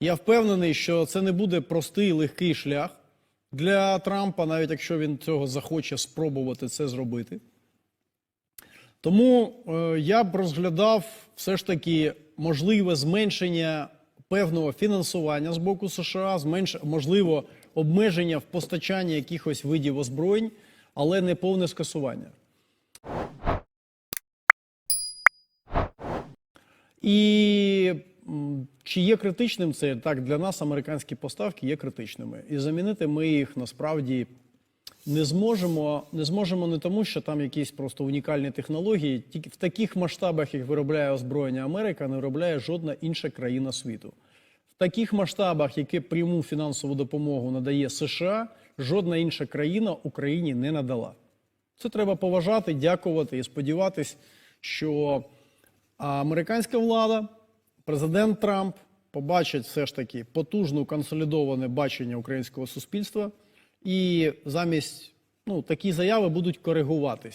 Я впевнений, що це не буде простий легкий шлях для Трампа, навіть якщо він цього захоче спробувати це зробити. Тому е, я б розглядав все ж таки можливе зменшення певного фінансування з боку США, зменш... можливо, обмеження в постачанні якихось видів озброєнь, але не повне скасування. І чи є критичним це так для нас американські поставки є критичними, і замінити ми їх насправді не зможемо. Не зможемо не тому, що там якісь просто унікальні технології. Тільки в таких масштабах, як виробляє озброєння Америка, не виробляє жодна інша країна світу. В таких масштабах, які пряму фінансову допомогу надає США, жодна інша країна Україні не надала. Це треба поважати, дякувати і сподіватись, що американська влада, президент Трамп побачить все ж таки потужну консолідоване бачення українського суспільства, і замість ну такі заяви будуть коригуватись.